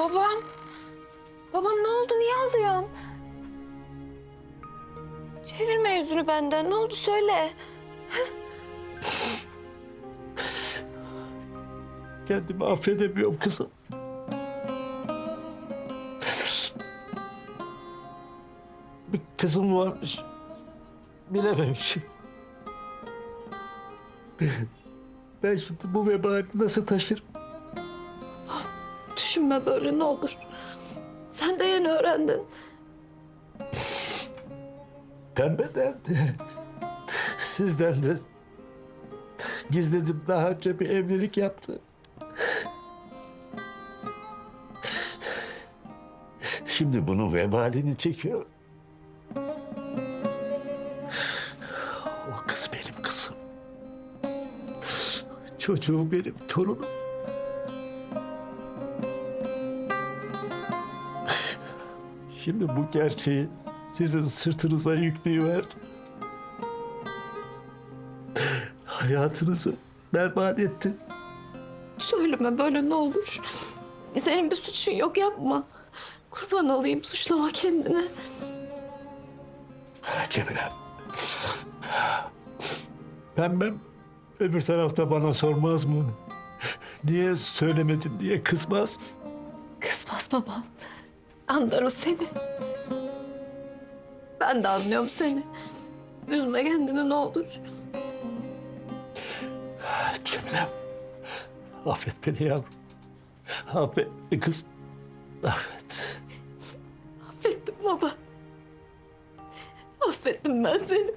Babam. Babam ne oldu? Niye ağlıyorsun? Çevirme yüzünü benden. Ne oldu söyle. Kendimi affedemiyorum kızım. Bir kızım varmış. Bilememişim. Ben şimdi bu vebali nasıl taşırım? Düşünme böyle ne olur. Sen de yeni öğrendin. Pembeden de, sizden de gizledim daha önce bir evlilik yaptı. Şimdi bunun vebalini çekiyor. O kız benim kızım. Çocuğum benim torunum. Şimdi bu gerçeği sizin sırtınıza yüklüyüverdim. Hayatınızı berbat ettim. Söyleme böyle ne olur. Senin bir suçun yok yapma. Kurban olayım suçlama kendini. Cemile. Pembem öbür tarafta bana sormaz mı? Niye söylemedin diye kızmaz. Kızmaz babam. Anlar o seni. Ben de anlıyorum seni. Üzme kendini ne olur. Cemile. Affet beni yavrum. Affet beni kız. Affet. Affettim baba. Affettim ben seni.